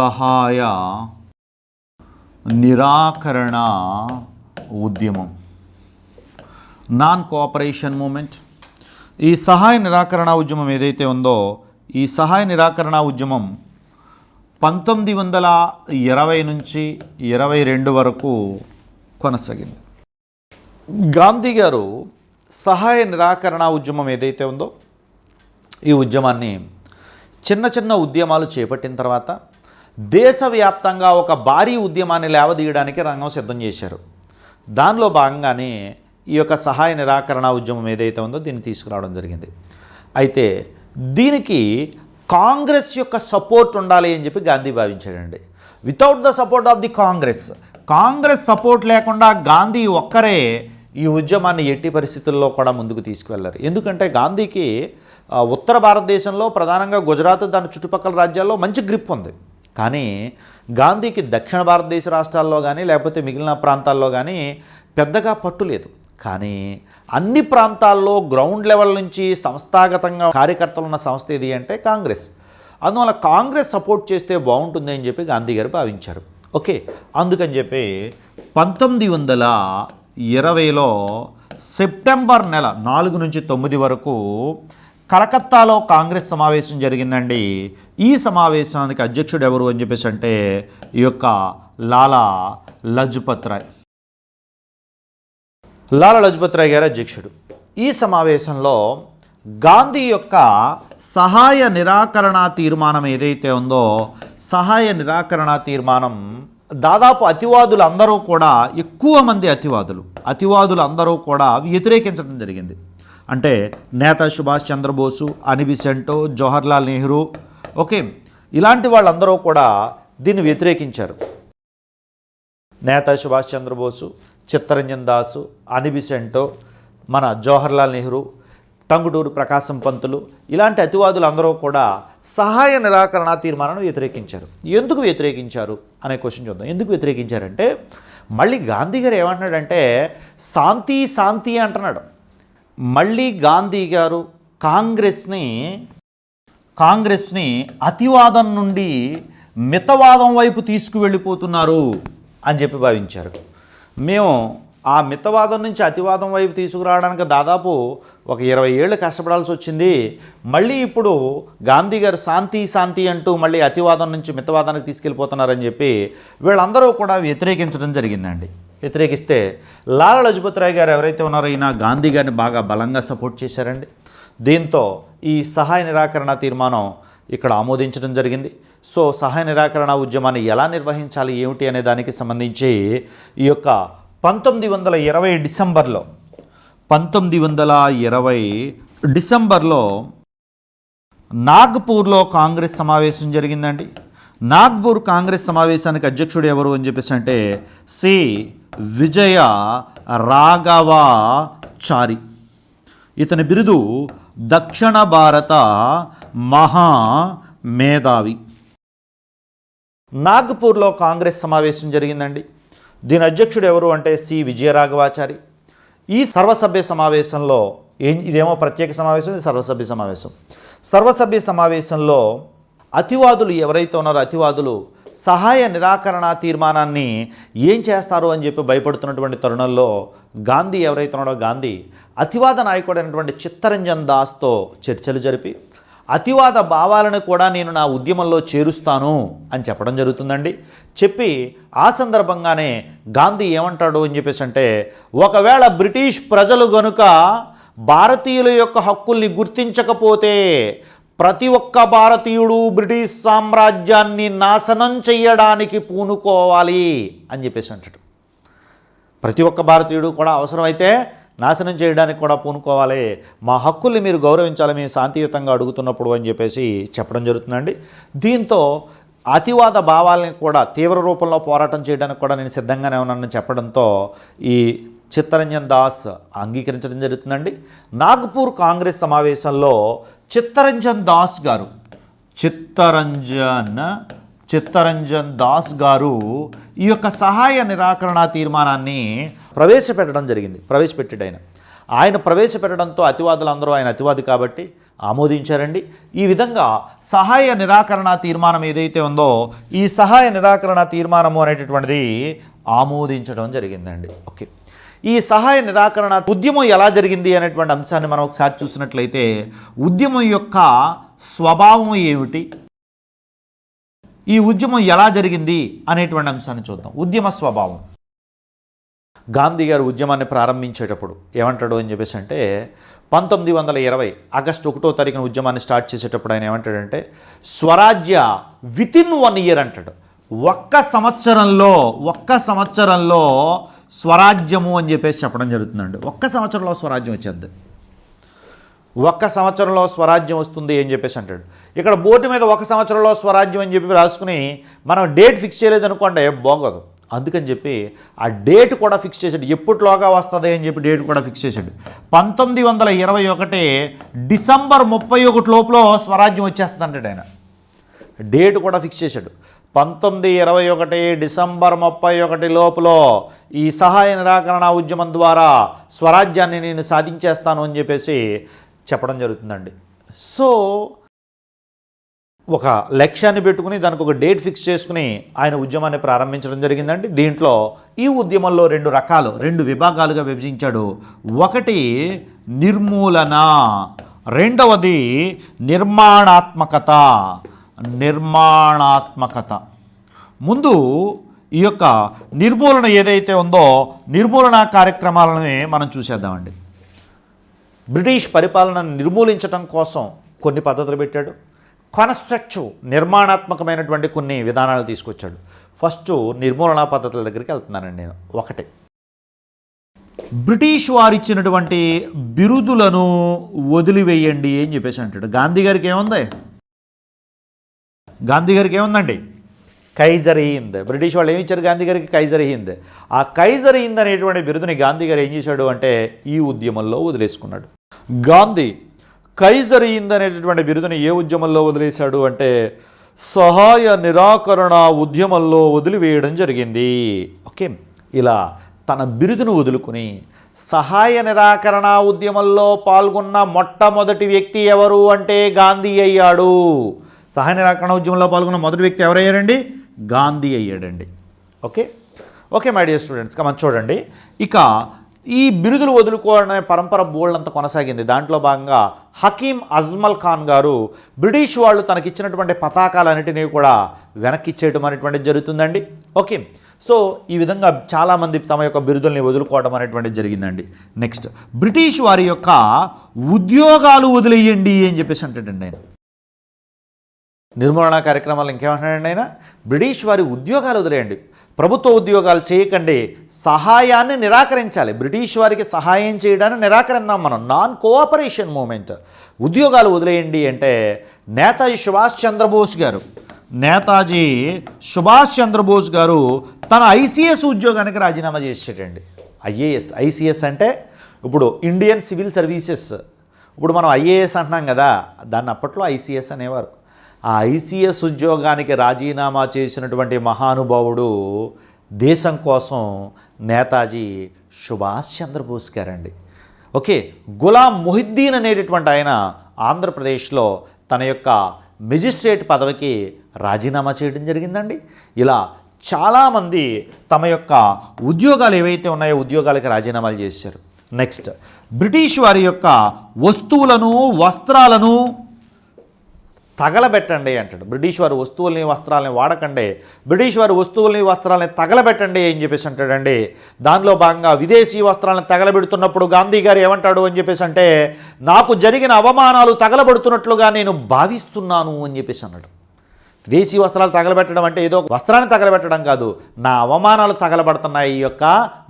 సహాయ నిరాకరణ ఉద్యమం. నాన్ కోఆపరేషన్ మూమెంట్ ఈ సహాయ నిరాకరణ ఉద్యమం ఏదైతే ఉందో ఈ సహాయ నిరాకరణ ఉద్యమం పంతొమ్మిది వందల ఇరవై నుంచి ఇరవై రెండు వరకు కొనసాగింది. గాంధీ గారు సహాయ నిరాకరణ ఉద్యమం ఏదైతే ఉందో ఈ ఉద్యమాన్ని చిన్న చిన్న ఉద్యమాలు చేపట్టిన తర్వాత దేశవ్యాప్తంగా ఒక భారీ ఉద్యమాన్ని లేవదీయడానికి రంగం సిద్ధం చేశారు. దానిలో భాగంగానే ఈ యొక్క సహాయ నిరాకరణ ఉద్యమం ఏదైతే ఉందో దీన్ని తీసుకురావడం జరిగింది. అయితే దీనికి కాంగ్రెస్ యొక్క సపోర్ట్ ఉండాలి అని చెప్పి Gandhi భావించాడండి. Without the support of the Congress Congress support లేకుండా గాంధీ ఒక్కరే ఈ ఉద్యమాన్ని ఎట్టి పరిస్థితుల్లో కూడా ముందుకు తీసుకువెళ్ళారు. ఎందుకంటే గాంధీకి ఉత్తర భారతదేశంలో ప్రధానంగా గుజరాత్ దాని చుట్టుపక్కల రాజ్యాల్లో మంచి గ్రిప్ ఉంది. కానీ గాంధీకి దక్షిణ భారతదేశ రాష్ట్రాల్లో కానీ లేకపోతే మిగిలిన ప్రాంతాల్లో కానీ పెద్దగా పట్టు లేదు. కానీ అన్ని ప్రాంతాల్లో గ్రౌండ్ లెవెల్ నుంచి సంస్థాగతంగా కార్యకర్తలు ఉన్న సంస్థ ఏది అంటే కాంగ్రెస్. అందువల్ల కాంగ్రెస్ సపోర్ట్ చేస్తే బాగుంటుంది అని చెప్పి గాంధీ గారు భావించారు. ఓకే అందుకని చెప్పి పంతొమ్మిది వందల ఇరవైలో సెప్టెంబర్ నెల నాలుగు నుంచి తొమ్మిది వరకు కలకత్తాలో కాంగ్రెస్ సమావేశం జరిగిందండి. ఈ సమావేశానికి అధ్యక్షుడు ఎవరు అని చెప్పేసి అంటే ఈ యొక్క లాలా లజ్పత్ రాయ్. లాలా లజపత్ రాయ్ గారు అధ్యక్షుడు. ఈ సమావేశంలో గాంధీ యొక్క సహాయ నిరాకరణ తీర్మానం ఏదైతే ఉందో సహాయ నిరాకరణ తీర్మానం దాదాపు అతివాదులు అందరూ కూడా ఎక్కువ మంది అతివాదులు అతివాదులు అందరూ కూడా వ్యతిరేకించడం జరిగింది. అంటే నేత సుభాష్ చంద్రబోసు అనిబిసెంటో జవహర్లాల్ నెహ్రూ. ఓకే ఇలాంటి వాళ్ళందరూ కూడా దీన్ని వ్యతిరేకించారు. నేత సుభాష్ చంద్రబోసు చిత్తరంజన్ దాసు అనిబిసెంటో మన జవహర్లాల్ నెహ్రూ టంగుటూరు ప్రకాశం పంతులు ఇలాంటి అతివాదులు అందరూ కూడా సహాయ నిరాకరణ తీర్మానాన్ని వ్యతిరేకించారు. ఎందుకు వ్యతిరేకించారు అనే క్వశ్చన్ చూద్దాం. ఎందుకు వ్యతిరేకించారంటే మళ్ళీ గాంధీ గారు ఏమంటున్నాడంటే శాంతి శాంతి అంటున్నాడు. మళ్ళీ గాంధీ గారు కాంగ్రెస్ని కాంగ్రెస్ని అతివాదం నుండి మితవాదం వైపు తీసుకువెళ్ళిపోతున్నారు అని చెప్పి భావించారు. మేము ఆ మితవాదం నుంచి అతివాదం వైపు తీసుకురావడానికి దాదాపు ఒక ఇరవై ఏళ్ళు కష్టపడాల్సి వచ్చింది. మళ్ళీ ఇప్పుడు గాంధీ గారు శాంతి శాంతి అంటూ మళ్ళీ అతివాదం నుంచి మితవాదానికి తీసుకెళ్ళిపోతున్నారని చెప్పి వీళ్ళందరూ కూడా వ్యతిరేకించడం జరిగిందండి. వ్యతిరేకిస్తే లాలా లజపత్ రాయ్ గారు ఎవరైతే ఉన్నారో ఈయన గాంధీ గారిని బాగా బలంగా సపోర్ట్ చేశారండి. దీంతో ఈ సహాయ నిరాకరణ తీర్మానం ఇక్కడ ఆమోదించడం జరిగింది. సో సహాయ నిరాకరణ ఉద్యమాన్ని ఎలా నిర్వహించాలి ఏమిటి అనే దానికి సంబంధించి ఈ యొక్క పంతొమ్మిది వందల ఇరవై డిసెంబర్లో పంతొమ్మిది వందల ఇరవై డిసెంబర్లో నాగ్పూర్లో కాంగ్రెస్ సమావేశం జరిగిందండి. నాగ్పూర్ కాంగ్రెస్ సమావేశానికి అధ్యక్షుడు ఎవరు అని చెప్పేసి అంటే సి విజయ రాఘవాచారి. ఇతని బిరుదు దక్షిణ భారత మహా మేధావి నాగ్పూర్లో కాంగ్రెస్ సమావేశం జరిగిందండి. దీని అధ్యక్షుడు ఎవరు అంటే సి. విజయరాఘవాచారి. ఈ సర్వసభ్య సమావేశంలో ఏం ఇదేమో ప్రత్యేక సమావేశం ఇది సర్వసభ్య సమావేశం. సర్వసభ్య సమావేశంలో అతివాదులు ఎవరైతే ఉన్నారో అతివాదులు సహాయ నిరాకరణ తీర్మానాన్ని ఏం చేస్తారు అని చెప్పి భయపడుతున్నటువంటి తరుణంలో గాంధీ ఎవరైతే ఉన్నాడో గాంధీ అతివాద నాయకుడైనటువంటి చిత్తరంజన్ దాస్తో చర్చలు జరిపి అతివాద భావాలను కూడా నేను నా ఉద్యమంలో చేరుస్తాను అని చెప్పడం జరుగుతుందండి. చెప్పి ఆ సందర్భంగానే గాంధీ ఏమంటాడు అని చెప్పేసి అంటే ఒకవేళ బ్రిటిష్ ప్రజలు గనుక భారతీయుల యొక్క హక్కుల్ని గుర్తించకపోతే ప్రతి ఒక్క భారతీయుడు బ్రిటిష్ సామ్రాజ్యాన్ని నాశనం చేయడానికి పూనుకోవాలి అని చెప్పేసి అంటాడు. ప్రతి ఒక్క భారతీయుడు కూడా అవసరమైతే నాశనం చేయడానికి కూడా పూనుకోవాలి. మా హక్కుల్ని మీరు గౌరవించాలి మేము శాంతియుతంగా అడుగుతున్నప్పుడు అని చెప్పేసి చెప్పడం జరుగుతుందండి. దీంతో అతివాద భావాలని కూడా తీవ్ర రూపంలో పోరాటం చేయడానికి కూడా నేను సిద్ధంగానే ఉన్నానని చెప్పడంతో ఈ చిత్తరంజన్ దాస్ అంగీకరించడం జరుగుతుందండి. నాగ్పూర్ కాంగ్రెస్ సమావేశంలో చిత్తరంజన్ దాస్ గారు చిత్తరంజన్ చిత్తరంజన్ దాస్ గారు ఈ యొక్క సహాయ నిరాకరణ తీర్మానాన్ని ప్రవేశపెట్టడం జరిగింది. ప్రవేశపెట్టాడు ఆయన ఆయన ప్రవేశపెట్టడంతో అతివాదులందరూ ఆయన అతివాది కాబట్టి ఆమోదించారండి. ఈ విధంగా సహాయ నిరాకరణ తీర్మానం ఏదైతే ఉందో ఈ సహాయ నిరాకరణ తీర్మానము అనేటటువంటిది ఆమోదించడం జరిగిందండి. ఓకే. ఈ సహాయ నిరాకరణ ఉద్యమం ఎలా జరిగింది అనేటువంటి అంశాన్ని మనం ఒకసారి చూసినట్లయితే ఉద్యమం యొక్క స్వభావం ఏమిటి? ఈ ఉద్యమం ఎలా జరిగింది అనేటువంటి అంశాన్ని చూద్దాం. ఉద్యమ స్వభావం. గాంధీ గారు ఉద్యమాన్ని ప్రారంభించేటప్పుడు ఏమంటాడు అని చెప్పేసి అంటే పంతొమ్మిది వందల ఇరవై ఆగస్టు ఒకటో తారీఖున ఉద్యమాన్ని స్టార్ట్ చేసేటప్పుడు ఆయన ఏమంటాడంటే స్వరాజ్య విత్ ఇన్ వన్ ఇయర్ అంటాడు. ఒక్క సంవత్సరంలో ఒక్క సంవత్సరంలో స్వరాజ్యము అని చెప్పేసి చెప్పడం జరుగుతుందండి. ఒక్క సంవత్సరంలో స్వరాజ్యం వచ్చేద్ది ఒక్క సంవత్సరంలో స్వరాజ్యం వస్తుంది అని చెప్పేసి అంటాడు. ఇక్కడ బోర్డు మీద ఒక సంవత్సరంలో స్వరాజ్యం అని చెప్పి రాసుకుని మనం డేట్ ఫిక్స్ చేయలేదు అనుకోండి బాగోదు. అందుకని చెప్పి ఆ డేట్ కూడా ఫిక్స్ చేశాడు. ఎప్పటిలోగా వస్తుంది అని చెప్పి డేట్ కూడా ఫిక్స్ చేశాడు. పంతొమ్మిది వందల ఇరవై ఒకటి డిసెంబర్ ముప్పై ఒకటి లోపల స్వరాజ్యం వచ్చేస్తుంది అంటాడు ఆయన. డేట్ కూడా ఫిక్స్ చేశాడు. పంతొమ్మిది ఇరవై ఒకటి డిసెంబర్ ముప్పై ఒకటి లోపల ఈ సహాయ నిరాకరణ ఉద్యమం ద్వారా స్వరాజ్యాన్ని నేను సాధించేస్తాను అని చెప్పేసి చెప్పడం జరుగుతుందండి. సో ఒక లక్ష్యాన్ని పెట్టుకుని దానికి ఒక డేట్ ఫిక్స్ చేసుకుని ఆయన ఉద్యమాన్ని ప్రారంభించడం జరిగిందండి. దీంట్లో ఈ ఉద్యమంలో రెండు రకాలు రెండు విభాగాలుగా విభజించాడు. ఒకటి నిర్మూలన రెండవది నిర్మాణాత్మకత. నిర్మాణాత్మకత. ముందు ఈ యొక్క నిర్మూలన ఏదైతే ఉందో నిర్మూలన కార్యక్రమాలని మనం చూసేద్దామండి. బ్రిటిష్ పరిపాలనను నిర్మూలించడం కోసం కొన్ని పద్ధతులు పెట్టాడు. కన్స్ట్రక్టివ్ నిర్మాణాత్మకమైనటువంటి కొన్ని విధానాలు తీసుకొచ్చాడు. ఫస్ట్ నిర్మూలనా పద్ధతుల దగ్గరికి వెళ్తున్నానండి నేను. ఒకటి. బ్రిటిష్ వారు ఇచ్చినటువంటి బిరుదులను వదిలివేయండి అని చెప్పేసి అంటాడు. గాంధీ గారికి ఏముంది? గాంధీ గారికి ఏముందండి? కైజర్ హింద్. బ్రిటిష్ వాళ్ళు ఏమి ఇచ్చారు గాంధీ గారికి? కైజర్ హింద్. ఆ కైజర్ హింద్ అనేటువంటి బిరుదుని గాంధీ గారు ఏం చేశాడు అంటే ఈ ఉద్యమంలో వదిలేసుకున్నాడు. గాంధీ కైజర్ హింద్ అనేటటువంటి బిరుదుని ఏ ఉద్యమంలో వదిలేశాడు అంటే సహాయ నిరాకరణ ఉద్యమంలో వదిలివేయడం జరిగింది. ఓకే. ఇలా తన బిరుదును వదులుకుని సహాయ నిరాకరణ ఉద్యమంలో పాల్గొన్న మొట్టమొదటి వ్యక్తి ఎవరు అంటే గాంధీ అయ్యాడు. సహాయ నిరాకరణ ఉద్యమంలో పాల్గొన్న మొదటి వ్యక్తి ఎవరయ్యారండి? Gandhi అయ్యాడండి. Okay? Okay my dear students మనం చూడండి. ఇక ఈ బిరుదులు వదులుకోవడం పరంపర బోల్డ్ కొనసాగింది. దాంట్లో భాగంగా హకీం అజ్మల్ ఖాన్ గారు బ్రిటిష్ వాళ్ళు తనకిచ్చినటువంటి పతాకాలన్నిటినీ కూడా వెనక్కి ఇచ్చేయడం అనేటువంటిది జరుగుతుందండి. ఓకే? సో ఈ విధంగా చాలామంది తమ యొక్క బిరుదుల్ని వదులుకోవడం అనేటువంటిది జరిగిందండి. నెక్స్ట్. బ్రిటిష్ వారి యొక్క ఉద్యోగాలు వదిలేయండి అని చెప్పేసి అంటాడండి ఆయన. నిర్మూలన కార్యక్రమాలు ఇంకేమంటున్నాడండి ఆయన? బ్రిటిష్ వారి ఉద్యోగాలు వదిలేయండి. ప్రభుత్వ ఉద్యోగాలు చేయకండి. సహాయాన్ని నిరాకరించాలి. బ్రిటిష్ వారికి సహాయం చేయడాన్ని నిరాకరిందాం మనం. Non cooperation movement. ఉద్యోగాలు వదిలేయండి అంటే నేతాజీ సుభాష్ చంద్రబోస్ గారు నేతాజీ సుభాష్ చంద్రబోస్ గారు తన ఐసీఎస్ ఉద్యోగానికి రాజీనామా చేసేటండి. ఐఏఎస్. ఐసీఎస్ అంటే ఇప్పుడు ఇండియన్ సివిల్ సర్వీసెస్. ఇప్పుడు మనం ఐఏఎస్ అంటున్నాం కదా దాన్ని అప్పట్లో ఐసీఎస్ అనేవారు. ఆ ఐసీఎస్ ఉద్యోగానికి రాజీనామా చేసినటువంటి మహానుభావుడు దేశం కోసం నేతాజీ సుభాష్ చంద్రబోస్ గారండి. ఓకే గులాం మొహిద్దీన్ అనేటటువంటి ఆయన ఆంధ్రప్రదేశ్లో తన యొక్క మెజిస్ట్రేట్ పదవికి రాజీనామా చేయడం జరిగిందండి. ఇలా చాలామంది తమ యొక్క ఉద్యోగాలు ఏవైతే ఉన్నాయో ఉద్యోగాలకి రాజీనామాలు చేశారు. నెక్స్ట్ బ్రిటిష్ వారి యొక్క వస్తువులను వస్త్రాలను తగలబెట్టండి అంటాడు. బ్రిటిష్ వారి వస్తువుల్ని వస్త్రాలని వాడకండి. బ్రిటిష్ వారి వస్తువుల్ని వస్త్రాలని తగలబెట్టండి అని చెప్పేసి అంటాడండి. దానిలో భాగంగా విదేశీ వస్త్రాలను తగలబెడుతున్నప్పుడు గాంధీ గారు ఏమంటాడు అని చెప్పేసి అంటే నాకు జరిగిన అవమానాలు తగలబడుతున్నట్లుగా నేను భావిస్తున్నాను అని చెప్పేసి అన్నాడు. విదేశీ వస్త్రాలు తగలబెట్టడం అంటే ఏదో ఒక వస్త్రాన్ని తగలబెట్టడం కాదు. నా అవమానాలు తగలబడుతున్నాయి ఈ యొక్క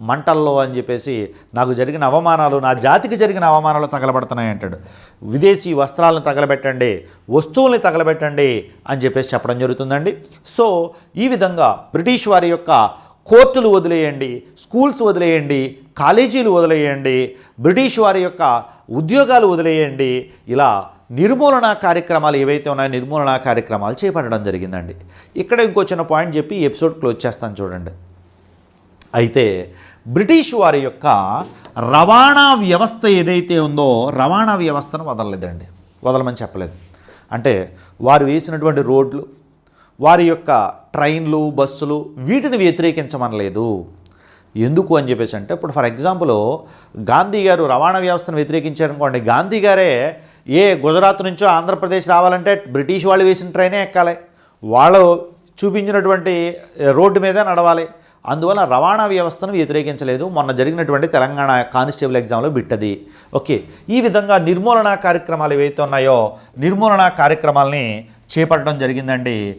మంటల్లో అని చెప్పేసి నాకు జరిగిన అవమానాలు నా జాతికి జరిగిన అవమానాలు తగలబడుతున్నాయి అంటాడు. విదేశీ వస్త్రాలను తగలబెట్టండి వస్తువుల్ని తగలబెట్టండి అని చెప్పేసి చెప్పడం జరుగుతుందండి. సో ఈ విధంగా బ్రిటిష్ వారి యొక్క కోర్టులు వదిలేయండి స్కూల్స్ వదిలేయండి కాలేజీలు వదిలేయండి బ్రిటిష్ వారి యొక్క ఉద్యోగాలు వదిలేయండి ఇలా నిర్మూలన కార్యక్రమాలు ఏవైతే ఉన్నాయో నిర్మూలన కార్యక్రమాలు చేపట్టడం జరిగిందండి. ఇక్కడ ఇంకో చిన్న పాయింట్ చెప్పి ఎపిసోడ్ క్లోజ్ చేస్తాను చూడండి. అయితే బ్రిటిష్ వారి యొక్క రవాణా వ్యవస్థ ఏదైతే ఉందో రవాణా వ్యవస్థను వదలలేదండి. వదలమని చెప్పలేదు. అంటే వారు వేసినటువంటి రోడ్లు వారి యొక్క ట్రైన్లు బస్సులు వీటిని వ్యతిరేకించమనలేదు. ఎందుకు అని చెప్పేసి అంటే ఇప్పుడు ఫర్ ఎగ్జాంపుల్ గాంధీ గారు రవాణా వ్యవస్థను వ్యతిరేకించారనుకోండి గాంధీ గారే ఏ గుజరాత్ నుంచో ఆంధ్రప్రదేశ్ రావాలంటే బ్రిటిష్ వాళ్ళు వేసిన ట్రైనే ఎక్కాలి. వాళ్ళు చూపించినటువంటి రోడ్డు మీదే నడవాలి. అందువల్ల రవాణా వ్యవస్థను వ్యతిరేకించలేదు. మొన్న జరిగినటువంటి తెలంగాణ కానిస్టేబుల్ ఎగ్జామ్లో బిట్టది. ఓకే. ఈ విధంగా నిర్మూలన కార్యక్రమాలు ఏవైతే ఉన్నాయో నిర్మూలన కార్యక్రమాలని చేపట్టడం జరిగిందండి.